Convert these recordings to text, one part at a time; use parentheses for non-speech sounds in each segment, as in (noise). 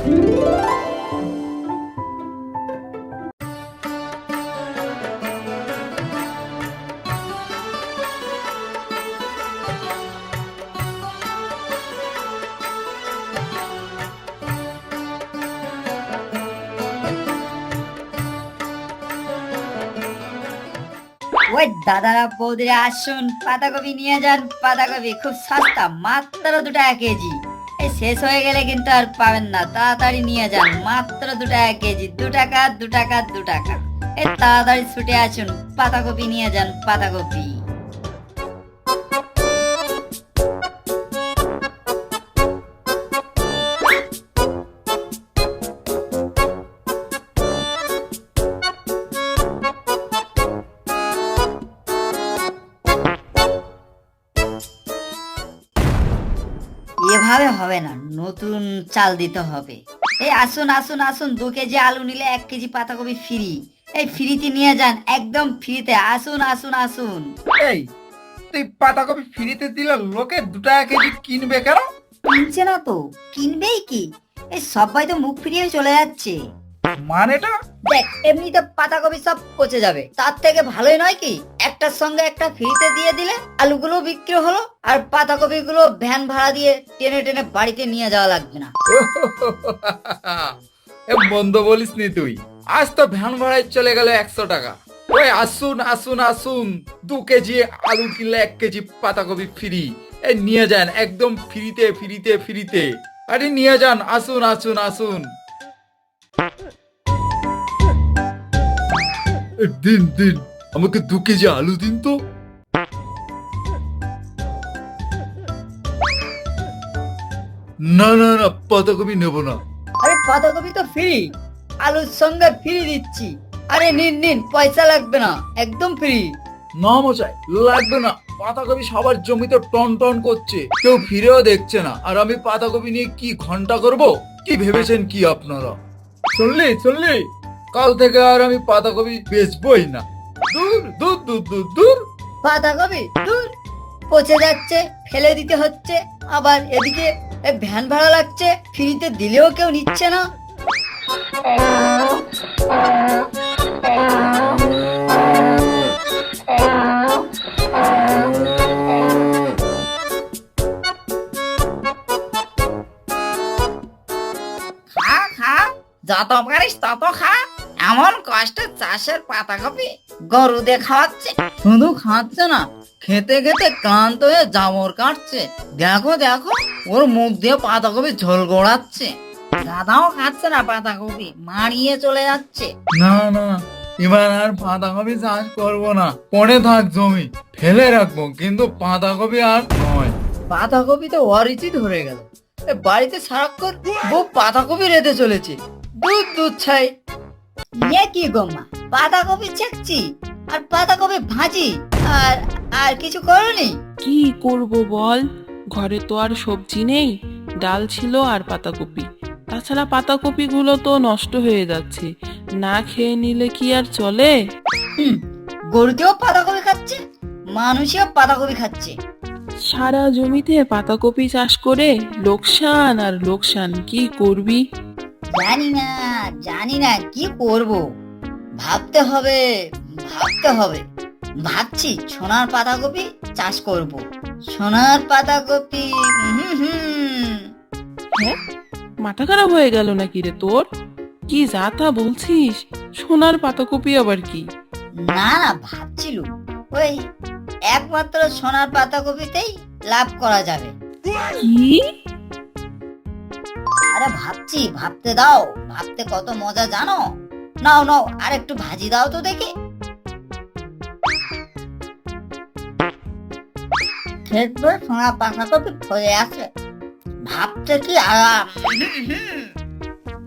ওই দাদারা বৌদিরা আসুন পাতাকপি নিয়ে যান। পাতাকপি খুব সস্তা মাত্র দু টাকা কেজি। শেষ হয়ে গেলে কিন্তু আর পাবেন না। তাড়াতাড়ি নিয়ে যান। মাত্র দু টাকা কেজি। দু টাকা দু টাকা দু টাকা। এ, তাড়াতাড়ি ছুটে আসুন। পাতাকপি নিয়ে যান, পাতাকপি। নতুন চাল দিতে হবে। এই আসুন আসুন আসুন দু কেজি আলু নিলে এক কেজি পাতাকপি ফ্রি এই ফ্রিতে নিয়ে যান একদম ফ্রিতে আসুন আসুন আসুন। এই তুই পাতাকপি ফ্রিতে দিলে লোকে দু টাকা কেজি কিনবে কেন? কিনছে না তো কিনবেই কি? এই সবাই তো মুখ ফিরিয়ে চলে যাচ্ছে। মানেটা? দেখ এমনিতে পাতাকপি সব পচে যাবে। তার থেকে ভালোই নয় কি একটার সঙ্গে একটা ফ্রিতে দিয়ে দিলে আলুগুলো বিক্রি হলো আর পাতাকপি গুলো ভ্যান ভাড়া দিয়ে টেনে টেনে বাড়িতে নিয়ে যাওয়া লাগবে না। বন্ধ বলিস নি তুই। আজ তো ভ্যান ভাড়ায় চলে গেল একশো টাকা। ওই আসুন আসুন আসুন। দু কেজি আলু কিনলে এক কেজি পাতাকপি ফ্রি। এই নিয়ে যান একদম ফ্রিতে ফ্রিতে ফ্রিতে। আরে নিয়ে যান আসুন আসুন আসুন। দিন দিন। আমাকে দু কেজি আলু দিন তো। না না না পাতাকপি নেব না। আরে পাতাকপি তো ফ্রি আলুর সঙ্গে ফ্রি দিচ্ছি। আরে নিন নিন পয়সা লাগবে না। একদম ফ্রি না মশাই লাগবে না। পাতাকপি সবার জমিতে টন টন করছে। কেউ ফিরেও দেখছে না। আর আমি পাতাকপি নিয়ে কি ঘণ্টা করব? কি ভেবেছেন কি আপনারা? শুনলি শুনলি কাল থেকে আর আমি পাতাকপি বেচবই না। দূর দূর দূর দূর দূর। পাতাকপি, দূর। পচে যাচ্ছে, ফেলে দিতে হচ্ছে, আবার এদিকে ভ্যান ভাড়া লাগছে, ফ্রিতে দিলেও কেউ নিচ্ছে না। খা খা যত পারিস তত খা। এমন কষ্টে চাষের পাতাকপি গরুদের খাওয়াচ্ছে। শুধু খাচ্ছে না খেতে খেতে ক্লান্ত হয়ে জামর কাটছে। দেখো দেখো ওর মুখ দিয়ে পাতাকপি ঝোল গোড়াচ্ছে। দাদাও খাচ্ছে না পাতাকপি মারিয়ে চলে যাচ্ছে। না না এবার আর পাতাকপি চাষ করব না। পরে থাক জমি ফেলে রাখব কিন্তু পাতাকপি আর নয়। পাতাকপি তো অরিচি ধরে গেল। এ বাড়িতে সারাক্ষণ বউ পাতাকপি রেঁধে চলেছে। দুধ দুধ ছাই। ইয়ে কি গম্মা পাতাকপি চেকছি আর পাতাকপি ভাজি আর আর কিছু করনি কি করব বল ঘরে তো আর সবজি নেই ডাল ছিল আর পাতাকপি তাছাড়া পাতাকপিগুলো তো নষ্ট হয়ে যাচ্ছে না খেয়ে নিলে কি আর চলে হুম গরুতেও পাতাকপি খাচ্ছে মানুষেও পাতাকপি খাচ্ছে। সারা জমিতে পাতাকপি চাষ করে লোকসান আর লোকসান কি করবি? জানি না জানি না কি করব। ভাবতে হবে ভাবতে হবে। ভাবছি সোনার পাতাকপি চাষ করব। সোনার পাতাকপি হুম হুম। মাথা খারাপ হয়ে গেল নাকি রে তোর? কি যা তা বলছিস? সোনার পাতাকপি আবার কি? না না ভাবছিলুম। ওই একমাত্র সোনার পাতাকপিতেই লাভ করা যাবে। কি? আরে ভাবছি, ভাবতে দাও, ভাবতে কত মজা জানো? নাও নাও আর একটু ভাজি দাও তো দেখি। সোনা ফলে আছে ভাবতে কি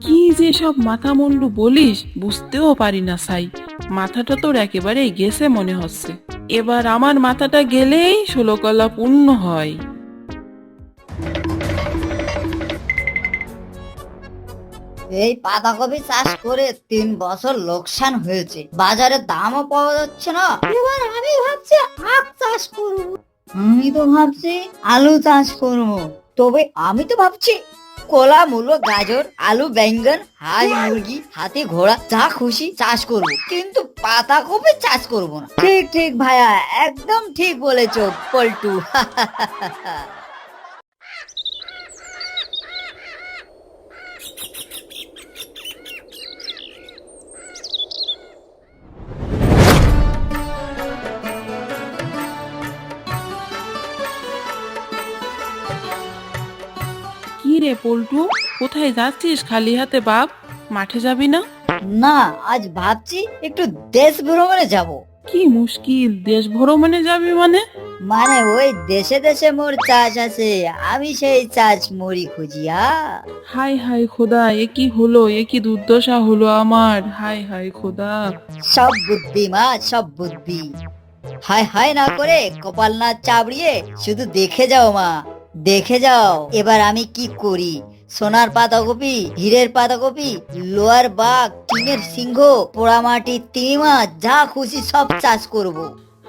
কি যে সব মাথা মুন্ডু বলিস, বুঝতেও পারি না সাই। মাথাটা তোর একেবারেই গেছে মনে হচ্ছে। এবার আমার মাথাটা গেলেই ষোলকলা পূর্ণ হয়। এই পাতাকপি চাষ করে তিন বছর লোকসান হয়েছে। বাজারে দামও পাওয়া যাচ্ছে না। এবার আমি ভাবছি আখ চাষ করব। আমি তো ভাবছি আলু চাষ করব। তবে আমি তো ভাবছি কলা, মূলো, গাজর, আলু, বেঙ্গন, হাঁস, মুরগি, হাতি, ঘোড়া, যা খুশি চাষ করব। কিন্তু পাতা কপি চাষ করব না। ঠিক ঠিক ভাইয়া, একদম ঠিক বলেছ, পল্টু। (laughs) রে পল্টু কোথায় যাচ্ছিস খালি হাতে বাপ? মাঠে যাবি না? না আজ ভাবছি একটু দেশ ভ্রমণে যাব। কি মুশকিল দেশ ভ্রমণে যাবি মানে? মানে ওই দেশে দেশে মোর চাষ আছে আমি সেই চাষ মরি খুঁজিয়া হাই হাই খোদা এ কি হলো এ কি দুর্দশা হলো আমার। হাই হাই খোদা। সব বুদ্ধি মা সব বুদ্ধি। হায় হায় না করে কপাল না চাবড়িয়ে শুধু দেখে যাও মা। দেখে যাও এবার আমি কি করি? সোনার পাতাকপি হীরের পাতাকপি লোয়ার বাঘ টিনের সিংহ পোড়ামাটির তিমিমা যা খুশি সব চাষ করব।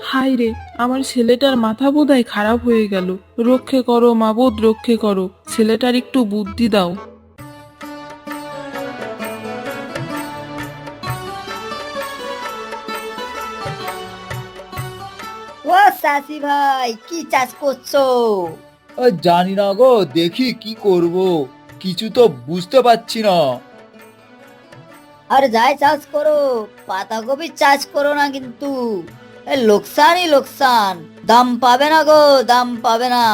হাই রে আমার ছেলেটার মাথা বোধহয় খারাপ হয়ে গেল। রক্ষে করো মাবুদ রক্ষে করো। ছেলেটার একটু বুদ্ধি দাও। ও চাষি ভাই কি চাষ করছ? জানি না গো দেখি কি করব। কিছু তো বুঝতে পারছি না। আর যাই চাষ করো পাতাকপি চাষ করো না কিন্তু। এ লোকসানই লোকসান দাম পাবে না গো দাম পাবে না।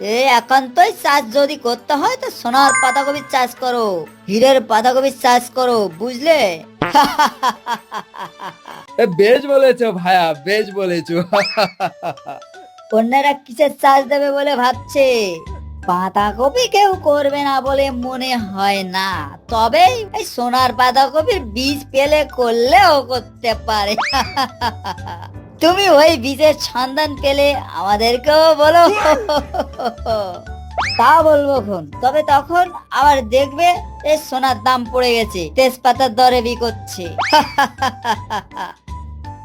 এ একান্তই চাষ যদি করতে হয় তো সোনার পাতাকপি চাষ করো হীরের পাতাকপি চাষ করো বুঝলে? বেশ বলেছ ভাইয়া বেশ বলেছ। (laughs) অন্যরা কিসের চাষ দেবে বলে ভাবছে? পাতাকপি কেউ করবে না বলে মনে হয় না। তবে এই সোনার পাতাকপির বীজ পেলে করলেও করতে পারে। (laughs) তুমি ওই বীজের সন্ধান পেলে আমাদেরকেও বলো। (laughs) তা বলব খন তবে তখন আবার দেখবে এই সোনার দাম পড়ে গেছে, তেজপাতার দরে বিকোচ্ছে (laughs)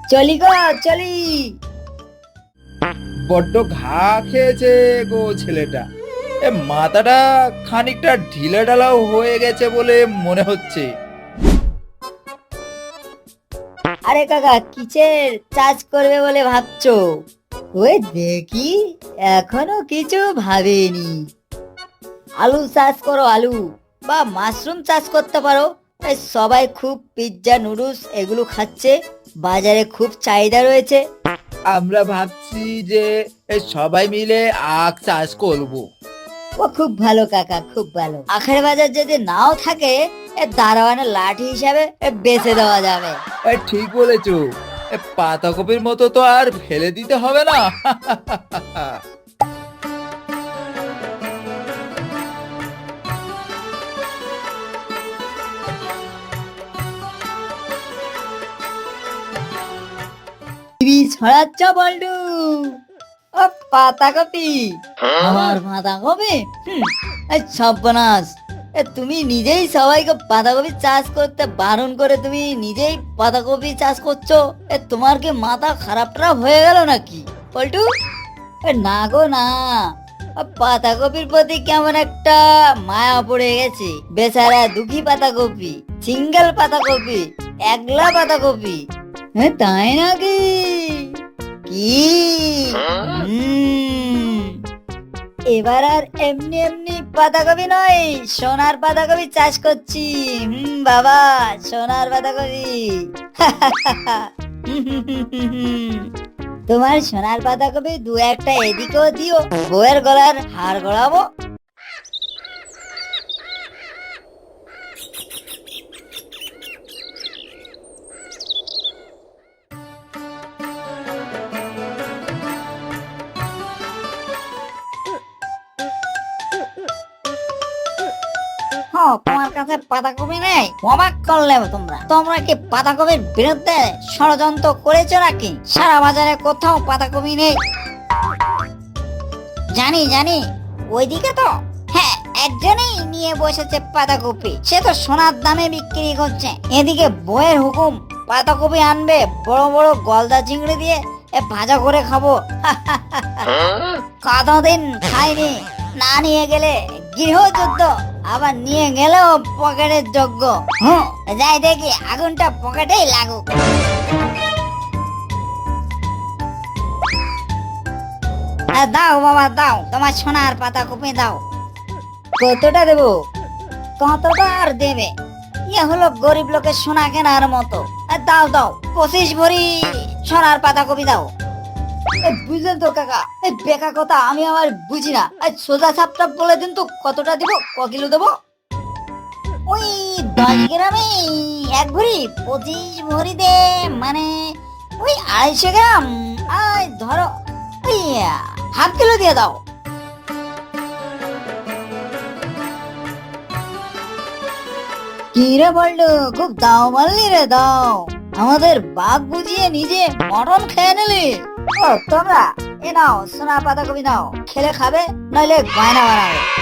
চলি গো, চলি। বড্ড ঘা খেয়েছে গো ছেলেটা। এ মাথাটা খানিকটা ঢিলে ঢালাও হয়ে গেছে বলে মনে হচ্ছে। আরে কাকা, কিসের? চাষ করবে বলে ভাবছ? ওই দেখি, এখনও কিছু ভাবিনি। আলু চাষ করো, আলু। বা মাশরুম চাষ করতে পারো। সবাই খুব পিৎজা, নুডলস এগুলো খাচ্ছে। বাজারে খুব চাহিদা রয়েছে। আমরা ভাবছি যে সবাই মিলে আখ চাষ করব। ও খুব ভালো কাকা খুব ভালো। আখের বাজার যদি নাও থাকে এ দারোয়ানের লাঠি হিসাবে এ বেচে দেওয়া যাবে। এ ঠিক বলেছ। পাতাকপির মতো তো আর ফেলে দিতে হবে না। (laughs) টিভি ছড়াচ্ছ বল্টু। ও পাতাকপি আমার পাতাকপি হুম, এই সর্বনাশ। এ তুমি নিজেই সবাইকে পাতাকপি চাষ করতে বারণ করে তুমি নিজেই পাতাকপি চাষ করছ। এ তোমার কি মাথা খারাপ টারাপ হয়ে গেল নাকি পল্টু এ না গো না। পাতাকপির প্রতি কেমন একটা মায়া পড়ে গেছে। বেচারা দুঃখী পাতাকপি সিঙ্গেল পাতাকপি একলা পাতাকপি হ্যাঁ তাই নাকি? কি? এবার আর এমনি এমনি পাতাকপি নয়, সোনার পাতাকপি চাষ করছি। হুম, বাবা, সোনার পাতাকপি তোমার সোনার পাতাকপি দু একটা এদিকেও দিও, বউয়ের গলার হার গড়াবো হ্যাঁ কাছে পাতাকপি নেই? অবাক করলে তোমরা। তোমরা কি পাতাকপির বিরুদ্ধে ষড়যন্ত্র করেছ নাকি? সারা বাজারে কোথাও পাতাকপি নেই। জানি জানি। ওইদিকে তো? হ্যাঁ একজনেই নিয়ে বসেছে পাতাকপি। সে তো সোনার দামে বিক্রি করছে। এদিকে বইয়ের হুকুম পাতাকপি আনবে বড় বড় গলদা চিংড়ি দিয়ে এ ভাজা করে খাব। কতদিন খাইনি? না নিয়ে গেলে গৃহযুদ্ধ আবার নিয়ে গেলেও পকেটের যোগ্য। হুম যাই দেখি আগুনটা পকেটেই লাগুক। দাও বাবা দাও। তোমার সোনার পাতা কপি দাও। কতটা দেবো? কতটা আর দেবে? ইয়ে হলো গরিব লোকের সোনা কেনার মতো। দাও দাও। পঁচিশ ভরি সোনার পাতা কপি দাও। বুঝলেন তো কাকা এই বেকা কথা আমি আমার বুঝি না। সোজা সাপটা বলে দিন তো, কতটা দিব, ক কিলো দেবো? ওই দশ গ্রামে এক ভরি পঁচিশ ভরি দে মানে ওই আড়াইশো গ্রাম। আয়, ধরো, ওই, হাফ কিলো দিয়ে দাও। কি রে বলল? খুব দাও মারলি রে, দাও। আমাদের বাঘ বুঝিয়ে নিজে মটন খেয়ে নিলি। ও তোমরা এ নাও সোনা পাতা কবি নাও খেলে খাবে নইলে গয়না বানাবে।